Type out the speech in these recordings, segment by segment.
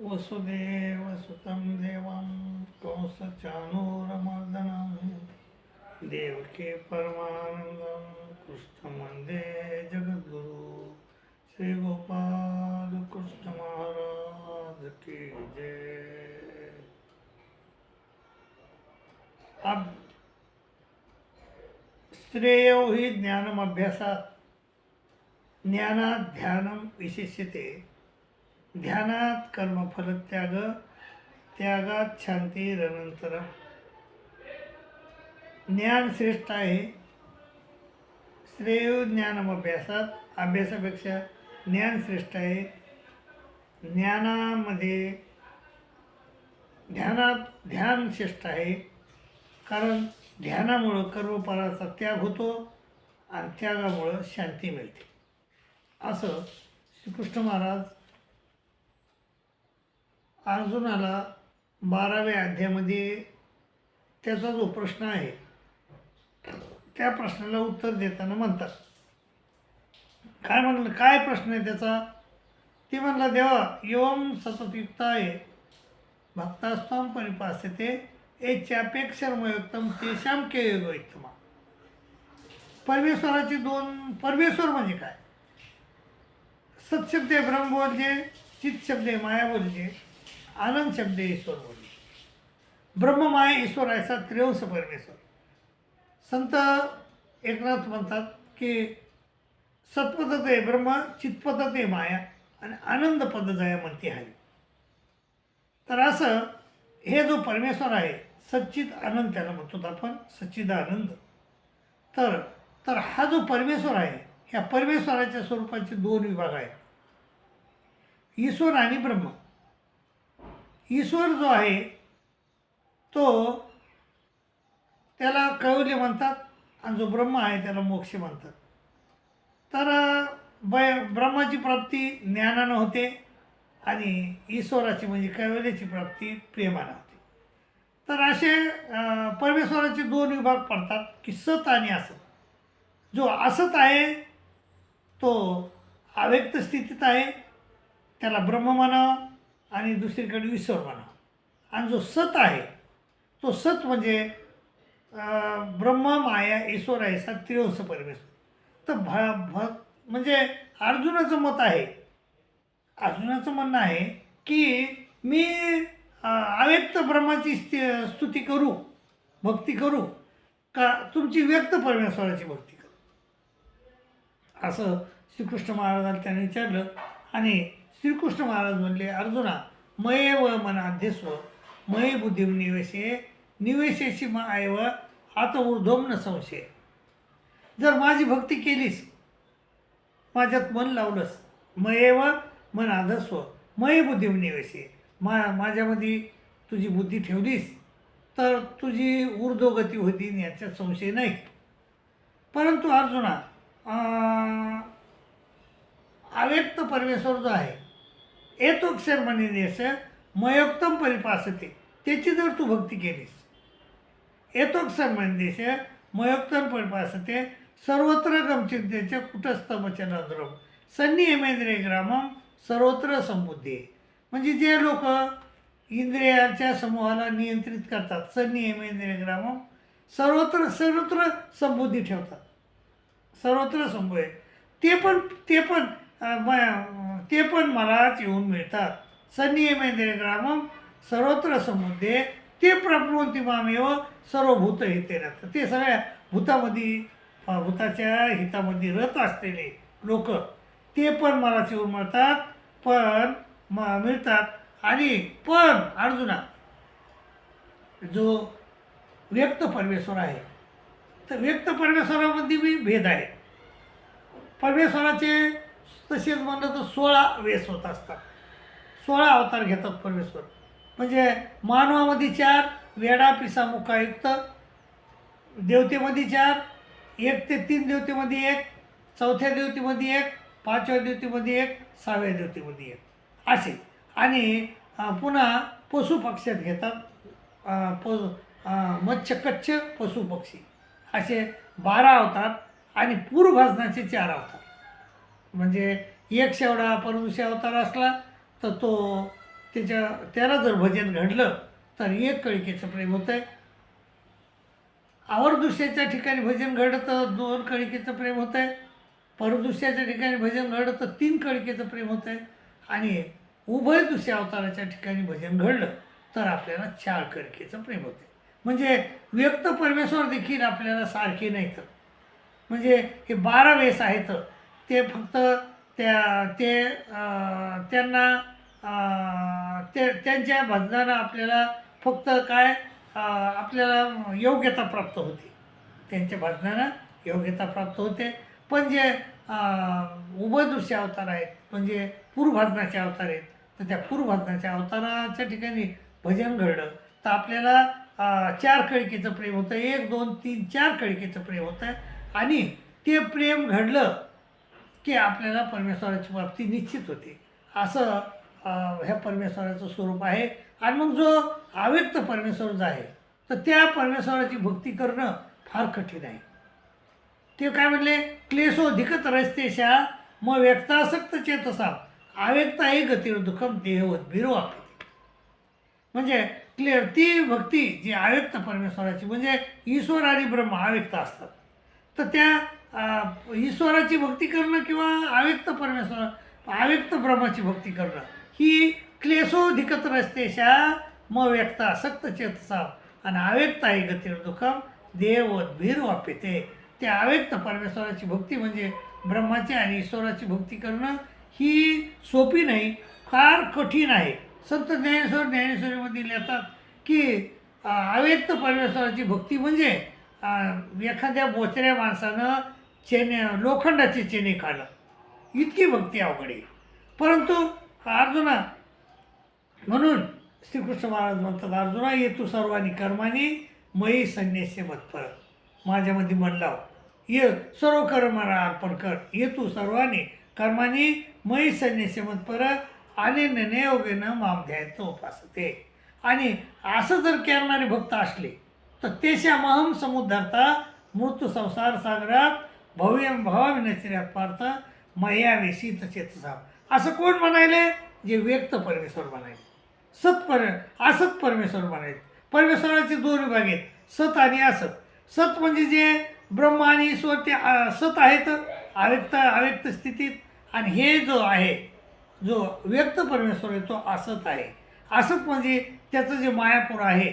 वसुदेवसुतं देवं कंसचाणूरमर्दनं। देवके परमानन्दं कृष्णवन्दे जगद्गुरु। श्रीगोपाल कृष्ण महाराज की जय। अब श्रेयो हि ज्ञानमभ्यासात ज्ञानात ध्यानम विशिष्यते। ध्यानात कर्मफलत्याग त्यागात शांती रनंतर ज्ञान श्रेष्ठ आहे. श्रेय ज्ञानम अभ्यासात अभ्यासापेक्षा ज्ञान श्रेष्ठ आहे. ज्ञानामध्ये ध्यानात ध्यान श्रेष्ठ आहे. कारण ध्यानामुळं कर्मफलाचा त्याग होतो आणि त्यागामुळं शांती मिळते. असं श्रीकृष्ण महाराज अर्जुनाला बाराव्या अध्यायामध्ये त्याचा जो प्रश्न आहे त्या प्रश्नाला उत्तर देताना म्हणतात. काय म्हणलं काय प्रश्न आहे त्याचा? ते म्हणला देवा एवम सततयुक्ताय भक्तास्त्वम परिपास्यते ते तेषाम के योगयुक्तमा परमेश्वराचे दोन परमेश्वर म्हणजे काय? सत्शब्द आहे ब्रह्म बोलचे चित्तशब्दे शब्द आहे माया बोलचे आनंद शब्द ईश्वर बोलले ब्रह्म माया ईश्वर ऐसा त्रिवंश परमेश्वर. संत एकनाथ म्हणतात की सत्पथते आहे ब्रह्म चितपद्धत आहे माया आणि आनंद पद्धत आहे म्हणते हवी तर असं हे जो परमेश्वर आहे सच्चित आनंद त्याला म्हणतो आपण सच्चिद आनंद तर तर हा जो परमेश्वर आहे ह्या परमेश्वराच्या स्वरूपाचे दोन विभाग आहेत. ईश्वर आणि ब्रह्म. ईश्वर जो आहे तो त्याला कैवल्य म्हणतात आणि जो ब्रह्म आहे त्याला मोक्ष म्हणतात. तर बै ब्रह्माची प्राप्ती ज्ञानानं होते आणि ईश्वराची म्हणजे कैवल्याची प्राप्ती प्रेमानं होते. तर असे परमेश्वराचे दोन विभाग पडतात की सत आणि असत. जो असत आहे तो अव्यक्त स्थितीत आहे त्याला ब्रह्म म्हणावं आणि दुसरीकडे ईश्वर म्हणा. आणि जो सत आहे तो सत म्हणजे ब्रह्मा ब्रह्म माया ईश्वर आहे सा त्रिवंश परमेश्वर. तर भ भ म्हणजे अर्जुनाचं मत आहे. अर्जुनाचं म्हणणं आहे की मी अव्यक्त ब्रह्माची स्ति- स्तुती करू भक्ती करू का तुमची व्यक्त परमेश्वराची भक्ती करू? असं श्रीकृष्ण महाराजांना त्याने विचारलं आणि श्रीकृष्ण महाराज म्हणले अर्जुना मये व मनाध्यस्व मये बुद्धिम निवेशे निवेशेशी म आयव आता न संशय जर माझी भक्ती केलीस माझ्यात मन लावलंस मयेव मन आधस्व मये बुद्धिम निवेशे मा माझ्यामध्ये तुझी बुद्धी ठेवलीस तर तुझी ऊर्ध्वगती होती याच्यात संशय नाही परंतु अर्जुना अव्यक्त परमेश्वर जो आहे एतोक्षर देश मयोक्तम परिपासते. त्याची जर तू भक्ती केलीस. एतोक्षर देश मयोक्तम परिपासते. सर्वत्र गमचिंतेच्या कुटस्थमचनद्रम सन्नियमेंद्रिय ग्रामम सर्वत्र संबुद्धी. म्हणजे जे लोक इंद्रियाच्या समूहाला नियंत्रित करतात सन्नियमेंद्रिय ग्रामम सर्वत्र सर्वत्र संबुद्धी ठेवतात. सर्वत्र संभू आहे ते पण ते पण ते पण मलाच येऊन मिळतात. सन्नियमेंद्रिय ग्रामम सर्वत्र समुद्रे ते प्रप्नवंती मामेव सर्व भूत हिते राहतं ते सगळ्या भूतामध्ये भूताच्या हितामध्ये रत असलेले लोक ते पण मलाच येऊन मिळतात पण म मिळतात. आणि पण अर्जुना जो व्यक्त परमेश्वर आहे तर व्यक्त परमेश्वरामध्ये बी भेद आहे. परमेश्वराचे तसेच म्हणलं तर सोळा वेस होत असतात. सोळा अवतार घेतात परमेश्वर. म्हणजे मानवामध्ये चार वेडा पिसा मुखायुक्त देवतेमध्ये चार एक ते तीन देवतेमध्ये एक चौथ्या देवतेमध्ये एक पाचव्या देवतेमध्ये एक सहाव्या देवतेमध्ये एक. असे. आणि पुन्हा पशुपक्ष्यात घेतात. प मच्छ मत्स्य कच्छ पशुपक्षी असे बारा अवतार आणि पूर्वभाजनाचे चार अवतार. म्हणजे एक शेवडा परदुशी अवतार असला तर तो त्याच्या त्याला जर भजन घडलं तर एक कळिकेचं प्रेम होतं आहे आवरदृश्याच्या ठिकाणी भजन घडलं तर दोन कळिकेचं प्रेम होतं आहे परदृश्याच्या ठिकाणी भजन घडलं तर तीन कळिकेचं प्रेम होतं आहे आणि उभय दुसऱ्या अवताराच्या ठिकाणी भजन घडलं तर आपल्याला चार कळिकेचं प्रेम होते म्हणजे व्यक्त परमेश्वर देखील आपल्याला सारखे नाहीत. म्हणजे हे बारा वेस आहेत. ते फक्त त्या ते त्यांना ते त्यांच्या भजनानं आपल्याला फक्त काय आपल्याला योग्यता प्राप्त होते. त्यांच्या भजनानं योग्यता प्राप्त होते. पण जे उभयदृश्य अवतार आहेत म्हणजे पूर्वभजनाचे अवतार आहेत तर त्या पूर्वभजनाच्या अवताराच्या ठिकाणी भजन घडलं. तर आपल्याला चार कळकीचं प्रेम होतं. एक दोन तीन चार कळकीचं प्रेम होतं. आणि ते प्रेम घडलं की आपल्याला परमेश्वराची प्राप्ती निश्चित होते. असं ह्या परमेश्वराचं स्वरूप आहे. आणि मग जो अव्यक्त परमेश्वर जो आहे तर त्या परमेश्वराची भक्ती करणं फार कठीण आहे. ते काय म्हणले? क्लेशोधिकत रस्तेशा मग व्यक्तासक्त चेतसा. अव्यक्त आहे गतीर दुःखम देहवत आपते म्हणजे क्लिअर ती भक्ती जी अव्यक्त परमेश्वराची म्हणजे ईश्वर आणि ब्रह्म अव्यक्त असतात. तर त्या ईश्वराची भक्ती करणं किंवा अव्यक्त परमेश्वर अव्यक्त ब्रह्माची भक्ती करणं ही क्लेशोधिकत रस्तेशा म व्यक्त असक्त चेतसा आणि अव्यक्त आहे गतीर दुःखम देव वापिते. वापेते त्या अव्यक्त परमेश्वराची भक्ती म्हणजे ब्रह्माची आणि ईश्वराची भक्ती करणं ही सोपी नाही फार कठीण आहे. संत ज्ञानेश्वर ज्ञानेश्वरीमध्ये लिहितात की अं, अव्यक्त परमेश्वराची भक्ती म्हणजे एखाद्या बोचऱ्या माणसानं चेने लोखंडाचे चेने खाला इतकी भक्ती अवघड आहे. परंतु अर्जुना म्हणून श्रीकृष्ण महाराज म्हणतात अर्जुना ये तू सर्वांनी कर्मानी मयी संन्यास्य मत्पर माझ्यामध्ये मन लाव ये सर्व कर्माला अर्पण कर. ये तू सर्वांनी कर्मानी मयी संन्यास्य मत्पर आणि ननेयोगेनं माम ध्यायचं उपासते. आणि असं जर करणारे भक्त असले तर तेशा महम समुद्धार्था मृत्यू संसार सागरात भव्य भावाविनश्र्यात पार्थ मयावेशी चेतसाव असं कोण म्हणायले? जे व्यक्त परमेश्वर म्हणायले. सत पर असत परमेश्वर म्हणायचे. परमेश्वराचे दोन विभाग आहेत सत आणि असत. सत म्हणजे जे ब्रह्म आणि ईश्वर ते सत आहेत अव्यक्त अव्यक्त स्थितीत. आणि हे जो आहे जो व्यक्त परमेश्वर आहे तो असत आहे. असत म्हणजे त्याचं जे मायापूर आहे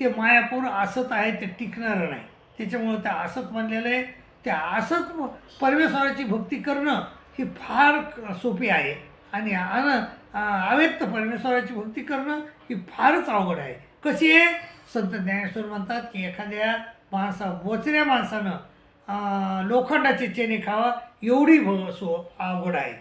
ते मायापूर असत आहे ते टिकणारं नाही. त्याच्यामुळं त्या असत म्हणलेलं आहे. त्या असंच परमेश्वराची भक्ती करणं ही फार सोपी आहे. आणि अन अव्यक्त परमेश्वराची भक्ती करणं ही फारच अवघड आहे. कशी आहे? संत ज्ञानेश्वर म्हणतात की एखाद्या माणसा बोचऱ्या माणसानं लोखंडाचे चेने खावा एवढी भ सो अवघड आहे.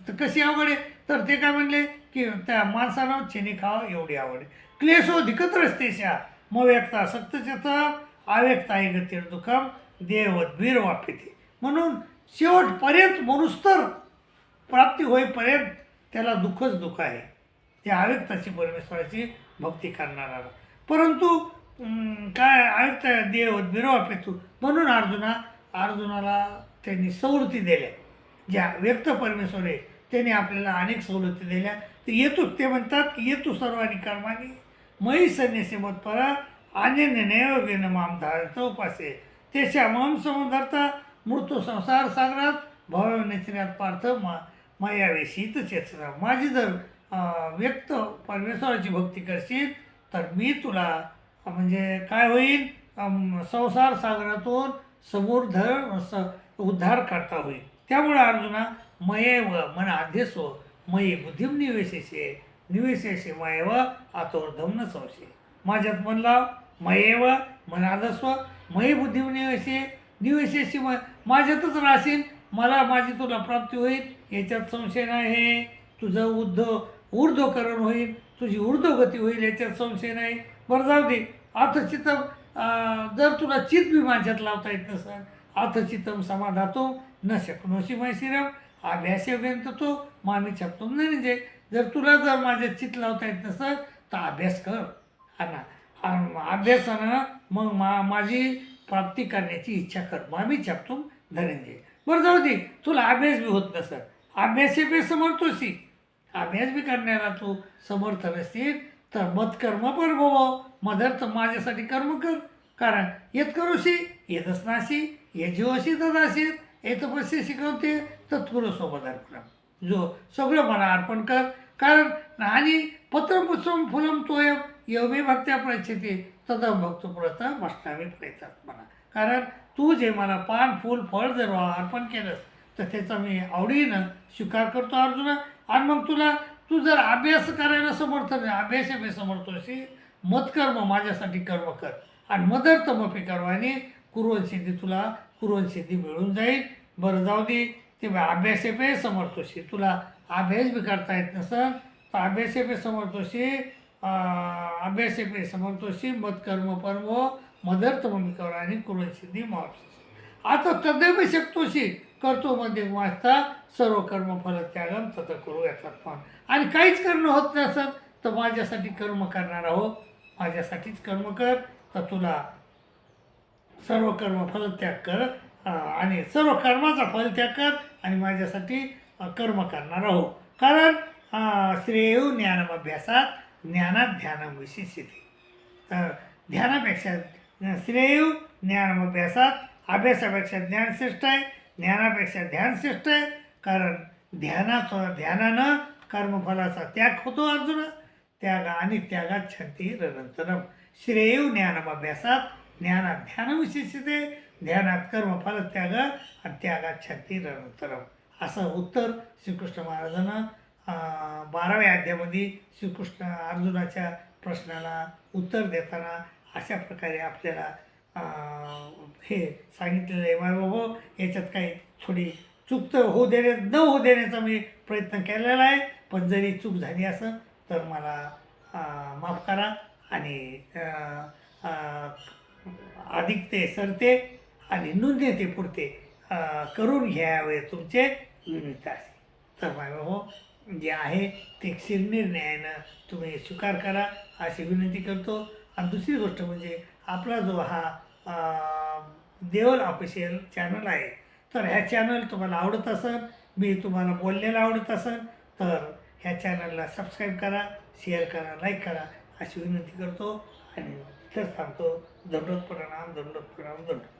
तर कशी अवघड आहे? तर ते काय म्हणले की त्या माणसानं चेने खावा एवढी आवड आहे. क्लेशो धिकत रस्तेशा म व्यक्ता अव्यक्त आहे गतीर दुखम देवद्वीर वापिते म्हणून शेवटपर्यंत मनुस्तर प्राप्ती होईपर्यंत त्याला दुःखच दुःख आहे. ते अव्यक्ताची परमेश्वराची भक्ती करणारा परंतु काय आयुक्त देव बिरवापेतू म्हणून अर्जुना अर्जुनाला त्यांनी सवलती दिल्या. ज्या व्यक्त परमेश्वर आहे त्यांनी आपल्याला अनेक सवलती दिल्या. तर येतोच ते म्हणतात की येतो सर्वांनी कर्मानी. मयी संन्यासी मत परा. अन्य नैवगेन माम धारत उपासे. त्याच्या मम समुद्रार्थ मृत्यू संसार सागरात भव पार्थ मा मायावेशीत चेतना. माझी जर व्यक्त परमेश्वराची भक्ती करशील तर मी तुला म्हणजे काय होईल? संसार सागरातून समोर धर स उद्धार करता होईल. त्यामुळे अर्जुना मये व मन आध्यसो मयी बुद्धिम निवेशेशे निवेशेशे मयेव आतोर्धम न संशय माझ्यात मन लाव मयेव मनादस्व मही बुद्धिम निवेशे निवेशेशी म माझ्यातच राहशील मला माझी तुला प्राप्ती होईल याच्यात संशय नाही. तुझं उद्धव ऊर्ध्वकरण होईल तुझी ऊर्ध्वगती होईल याच्यात संशय नाही. बरं जाऊ दे. अर्थचितम जर तुला चित बी माझ्यात लावता येत नसेल अर्थचितम समाधातो न शक्नोशी मैशिरम अभ्यास व्यंत तो मामी छपतो नाही जे जर तुला जर माझ्या चित लावता येत नसेल तर अभ्यास कर. आणि आणि अभ्यासानं मग मा माझी प्राप्ती करण्याची इच्छा कर. मामी छपतो धनंजय. बरं जाऊ दे तुला अभ्यास बी होत नसत अभ्यास बी समर्थोशी. अभ्यास बी करण्याला तू समर्थ नसतील तर मत कर्म पण भव मदर तर माझ्यासाठी कर्म कर. कारण येत करोशी येतच नाशी ये जीवशी तदाशीत येत पश्य शिकवते तत्पुरुष सोबत जो सगळं मला अर्पण कर. कारण आणि पत्रपुष्पम फुलम तोयम यमे भक्त्या प्रचिती तदा भक्त पुरत मष्टामी प्रयत्नात म्हणा कारण तू जे मला पान फूल फळ जर अर्पण केलंस तर त्याचा मी आवडीनं स्वीकार करतो अर्जुना. आणि मग तुला तू जर अभ्यास करायला समर्थ नाही अभ्यास मी समर्थ अशी मतकर्म माझ्यासाठी कर्म कर. आणि मदर्थमपी कर्म आणि कुरवण तुला कुरवनसिद्धी मिळून जाईल. बरं जाऊ दे. ते अभ्यासे पे समर्थोशी. तुला अभ्यास बी करता येत नसेल तर अभ्यासे पे समर्थोशी अभ्यासे पे समर्थोशी मतकर्म परम मदर्थमपी कर्म आणि कुरवण सिद्धी आता तदैव शक्तोशी करतो मध्ये वाचता सर्व कर्म फल त्यागम तथ करू याचा पण आणि काहीच करणं होत नसत तर माझ्यासाठी कर्म करणार आहो. माझ्यासाठीच कर्म कर तर तुला सर्व कर्म फलत्याग कर आणि सर्व कर्माचा फलत्याग कर आणि माझ्यासाठी कर्म करणार आहो. कारण श्रेय ज्ञानम अभ्यासात ज्ञानात ध्यानम विशिष्यते तर ध्यानापेक्षा श्रेय ज्ञानम अभ्यासात अभ्यासापेक्षा ज्ञान श्रेष्ठ आहे ज्ञानापेक्षा ध्यान श्रेष्ठ आहे कारण ध्यानाचं ध्यानानं कर्मफलाचा त्याग होतो अर्जुन. त्याग आणि त्यागात छंती रनंतरम श्रेय ज्ञानम अभ्यासात ज्ञानात ध्यान विशेषते ध्यानात कर्मफल त्याग आणि त्यागात छंती रनंतरम असं उत्तर श्रीकृष्ण महाराजांना बाराव्या अध्यामध्ये श्रीकृष्ण अर्जुनाच्या प्रश्नाला उत्तर देताना अशा प्रकारे आपल्याला हे सांगितलेलं आहे. माय बाबा हो, याच्यात काही थोडी चूक तर होऊ देण्या न होऊ देण्याचा मी प्रयत्न केलेला आहे. पण जरी चूक झाली असं तर मला माफ करा आणि अधिक ते सरते आणि नुन्यते पुरते करून घ्यावे तुमचे विनंती असे तर माय बाबा हो, जे आहे ते शिरनिर्णयानं तुम्ही स्वीकार करा अशी विनंती करतो. आणि दुसरी गोष्ट म्हणजे आपला जो हा देवल ऑफिशियल चॅनल आहे तर ह्या चॅनल तुम्हाला आवडत असेल मी तुम्हाला बोललेलं आवडत असेल तर ह्या चॅनलला सबस्क्राईब करा शेअर करा लाईक करा अशी विनंती करतो. आणि इथंच सांगतो दंडोत प्रणाम दंडोत प्रणाम दंडोत